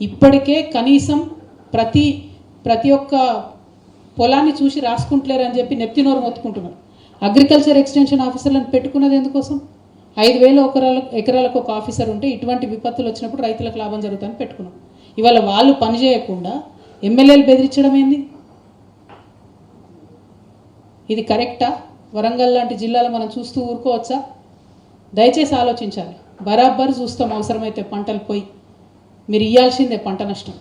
ఇప్పటికే కనీసం ప్రతి ప్రతి ఒక్క పొలాన్ని చూసి రాసుకుంటలేరని చెప్పి నెప్తినోరు మొత్తుకుంటున్నారు. అగ్రికల్చర్ ఎక్స్టెన్షన్ ఆఫీసర్లను పెట్టుకున్నది ఎందుకోసం? ఐదు వేల ఎకరాలకు ఒక ఆఫీసర్ ఉంటే ఇటువంటి విపత్తులు వచ్చినప్పుడు రైతులకు లాభం జరుగుతుందని పెట్టుకున్నాం. ఇవాళ వాళ్ళు పని చేయకుండా ఎమ్మెల్యేలు బెదిరించడం ఏంది? ఇది కరెక్టా? వరంగల్ లాంటి జిల్లాలో మనం చూస్తూ ఊరుకోవచ్చా? దయచేసి ఆలోచించాలి. బరాబర్ చూస్తాం అవసరమైతే పంటలు పోయి. మీరు ఇవ్వాల్సిందే పంట నష్టం.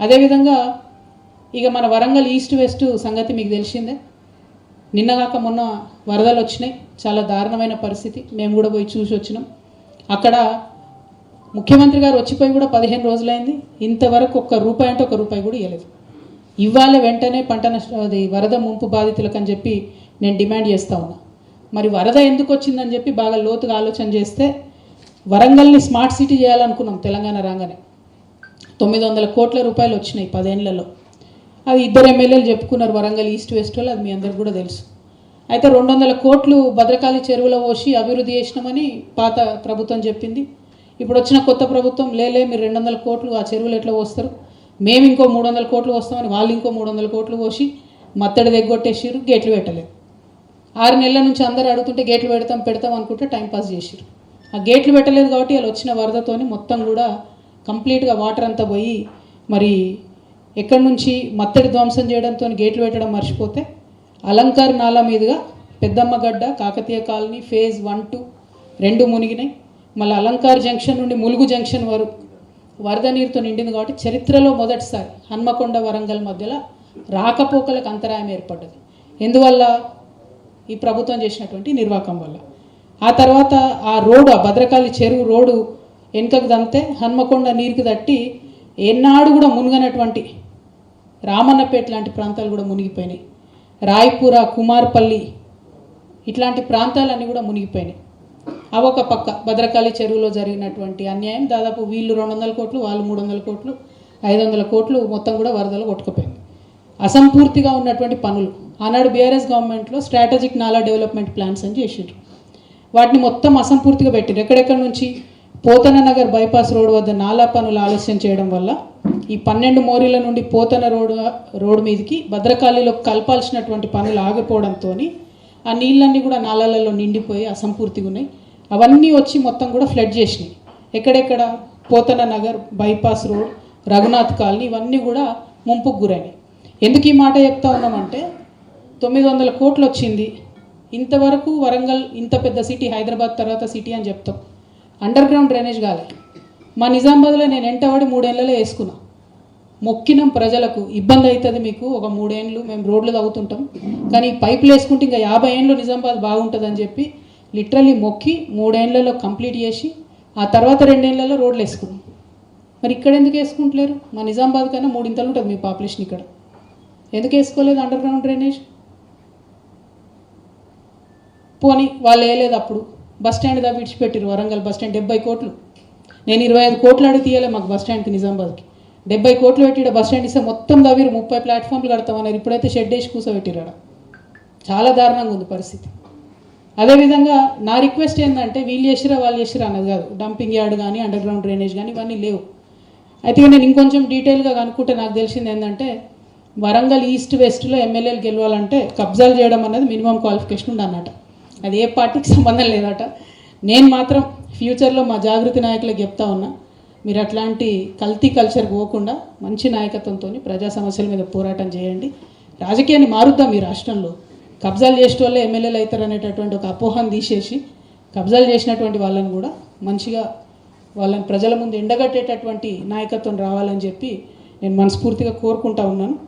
అదేవిధంగా ఇక మన వరంగల్ ఈస్ట్ వెస్ట్ సంగతి మీకు తెలిసిందే. నిన్నగాక మొన్న వరదలు వచ్చినాయి. చాలా దారుణమైన పరిస్థితి. మేము కూడా పోయి చూసి వచ్చినాం. అక్కడ ముఖ్యమంత్రి గారు వచ్చిపోయి కూడా పదిహేను రోజులైంది. ఇంతవరకు ఒక్క రూపాయి అంటే ఒక రూపాయి కూడా ఇవ్వలేదు. ఇవ్వాలి వెంటనే పంట నష్ట అది వరద ముంపు బాధితులకు అని చెప్పి నేను డిమాండ్ చేస్తా ఉన్నా. మరి వరద ఎందుకు వచ్చిందని చెప్పి బాగా లోతుగా ఆలోచన చేస్తే వరంగల్ని స్మార్ట్ సిటీ చేయాలనుకున్నాం తెలంగాణ రాగానే. తొమ్మిది వందల కోట్ల రూపాయలు వచ్చినాయి పదేళ్ళలో. అది ఇద్దరు ఎమ్మెల్యేలు చెప్పుకున్నారు వరంగల్ ఈస్ట్ వెస్ట్ వాళ్ళు అది మీ అందరికి కూడా తెలుసు. అయితే రెండు వందల కోట్లు భద్రకాళి చెరువులో పోసి అభివృద్ధి చేసినామని పాత ప్రభుత్వం చెప్పింది. ఇప్పుడు వచ్చిన కొత్త ప్రభుత్వం లేలే మీరు రెండు వందల కోట్లు ఆ చెరువులు ఎట్లా పోస్తారు? మేము ఇంకో మూడు వందల కోట్లు వస్తామని వాళ్ళు ఇంకో మూడు వందల కోట్లు పోసి మత్తడి దగ్గొట్టేసారు గేట్లు పెట్టలేదు. ఆరు నెలల నుంచి అందరూ అడుగుతుంటే గేట్లు పెడతాం పెడతాం అనుకుంటే టైం పాస్ చేసారు ఆ గేట్లు పెట్టలేదు కాబట్టి వాళ్ళు వచ్చిన వరదతోని మొత్తం కూడా కంప్లీట్గా వాటర్ అంతా పోయి మరి ఎక్కడి నుంచి మత్తడి ధ్వంసం చేయడంతో గేట్లు పెట్టడం మర్చిపోతే అలంకార్ నాలా మీదుగా Peddamma Gadda Kakatiya colony phase one two రెండు మునిగినాయి. మళ్ళీ అలంకార్ జంక్షన్ నుండి ములుగు జంక్షన్ వరకు వరద నీరుతో నిండింది కాబట్టి చరిత్రలో మొదటిసారి హన్మకొండ వరంగల్ మధ్యలో రాకపోకలకు అంతరాయం ఏర్పడ్డది. ఎందువల్ల ఈ ప్రభుత్వం చేసినటువంటి నిర్వాకం వల్ల. ఆ తర్వాత ఆ రోడ్డు ఆ భద్రకాళి చెరువు రోడ్డు వెనుకకు దంతే హన్మకొండ నీరుకి తట్టి ఎన్నాడు కూడా మునిగనటువంటి రామన్నపేట లాంటి ప్రాంతాలు కూడా మునిగిపోయినాయి. రాయపుర కుమార్పల్లి ఇట్లాంటి ప్రాంతాలన్నీ కూడా మునిగిపోయినాయి. అవొక పక్క భద్రకాళి చెరువులో జరిగినటువంటి అన్యాయం దాదాపు వీళ్ళు రెండు వందల కోట్లు వాళ్ళు మూడు వందల కోట్లు ఐదు వందల కోట్లు మొత్తం కూడా వరదలు కొట్టుకుపోయింది. అసంపూర్తిగా ఉన్నటువంటి పనులు ఆనాడు బీఆర్ఎస్ గవర్నమెంట్లో స్ట్రాటజిక్ నాలా డెవలప్మెంట్ ప్లాన్స్ అని చేసిండ్రు. వాటిని మొత్తం అసంపూర్తిగా పెట్టారు ఎక్కడెక్కడి నుంచి? పోతన నగర్ బైపాస్ రోడ్ వద్ద నాలా పనులు ఆలస్యం చేయడం వల్ల ఈ పన్నెండు మోరీల నుండి పోతన రోడ్ రోడ్ మీదకి భద్రకాళిలో కలపాల్సినటువంటి పనులు ఆగిపోవడంతో ఆ నీళ్ళన్నీ కూడా నాలాలలో నిండిపోయి అసంపూర్తిగా ఉన్నాయి. అవన్నీ వచ్చి మొత్తం కూడా ఫ్లడ్ చేసినాయి. ఎక్కడెక్కడ? Pothana Nagar bypass road Raghunath colony ఇవన్నీ కూడా ముంపుకు గురైనాయి. ఎందుకు ఈ మాట చెప్తా ఉన్నామంటే తొమ్మిది వందల కోట్లు వచ్చింది ఇంతవరకు వరంగల్ ఇంత పెద్ద సిటీ హైదరాబాద్ తర్వాత సిటీ అని చెప్తాం. అండర్ గ్రౌండ్ డ్రైనేజ్ కాలే. మా నిజామాబాద్లో నేను ఎంటవాడి మూడేళ్ళలో వేసుకున్నా. మొక్కినం ప్రజలకు ఇబ్బంది అవుతుంది మీకు ఒక మూడేళ్ళు మేము రోడ్లు తవ్వుతుంటాం. కానీ పైపులు వేసుకుంటే ఇంకా యాభై ఏళ్ళు నిజామాబాద్ బాగుంటుందని చెప్పి లిటరల్లీ మొక్కి మూడేళ్ళలో కంప్లీట్ చేసి ఆ తర్వాత రెండేళ్ళలో రోడ్లు వేసుకున్నాం. మరి ఇక్కడ ఎందుకు వేసుకుంటలేరు? మా నిజామాబాద్ కన్నా మూడింతలు ఉంటుంది మీ పాపులేషన్ ఇక్కడ. ఎందుకు వేసుకోలేదు అండర్ గ్రౌండ్ డ్రైనేజ్? పోనీ వాళ్ళు వేయలేదు అప్పుడు. బస్ స్టాండ్ దా విడిచిపెట్టిరు వరంగల్ బస్ స్టాండ్ డెబ్బై కోట్లు. నేను ఇరవై ఐదు కోట్లు అడిగి తీయలే మాకు బస్ స్టాండ్కి నిజామాబాద్కి. డెబ్బై కోట్లు పెట్టి బస్ స్టాండ్ ఇస్తే మొత్తం దవ్విరు ముప్పై ప్లాట్ఫామ్లు కడతామన్నారు. ఇప్పుడైతే షెడ్ వేసి కూర్చోబెట్టిరాడ చాలా దారుణంగా ఉంది పరిస్థితి. అదేవిధంగా నా రిక్వెస్ట్ ఏంటంటే వీళ్ళు చేసిరా వాళ్ళు చేసిరా అన్నది కాదు. డంపింగ్ యార్డ్ కానీ అండర్ గ్రౌండ్ డ్రైనేజ్ కానీ ఇవన్నీ లేవు. అయితే నేను ఇంకొంచెం డీటెయిల్గా కనుక్కుంటే నాకు తెలిసింది ఏంటంటే వరంగల్ ఈస్ట్ వెస్ట్లో ఎమ్మెల్యేలు గెలవాలంటే కబ్జాలు చేయడం అనేది మినిమం క్వాలిఫికేషన్ ఉందన్నమాట. అది ఏ పార్టీకి సంబంధం లేదట. నేను మాత్రం ఫ్యూచర్లో మా జాగృతి నాయకులకు చెప్తా ఉన్నా మీరు అట్లాంటి కల్తీ కల్చర్ పోకుండా మంచి నాయకత్వంతో ప్రజా సమస్యల మీద పోరాటం చేయండి. రాజకీయాన్ని మారుద్దాం ఈ రాష్ట్రంలో. కబ్జాలు చేసిన వాళ్ళే ఎమ్మెల్యేలు అవుతారు అనేటటువంటి ఒక అపోహను తీసేసి కబ్జాలు చేసినటువంటి వాళ్ళని కూడా మంచిగా వాళ్ళని ప్రజల ముందు ఎండగట్టేటటువంటి నాయకత్వం రావాలని చెప్పి నేను మనస్ఫూర్తిగా కోరుకుంటా ఉన్నాను.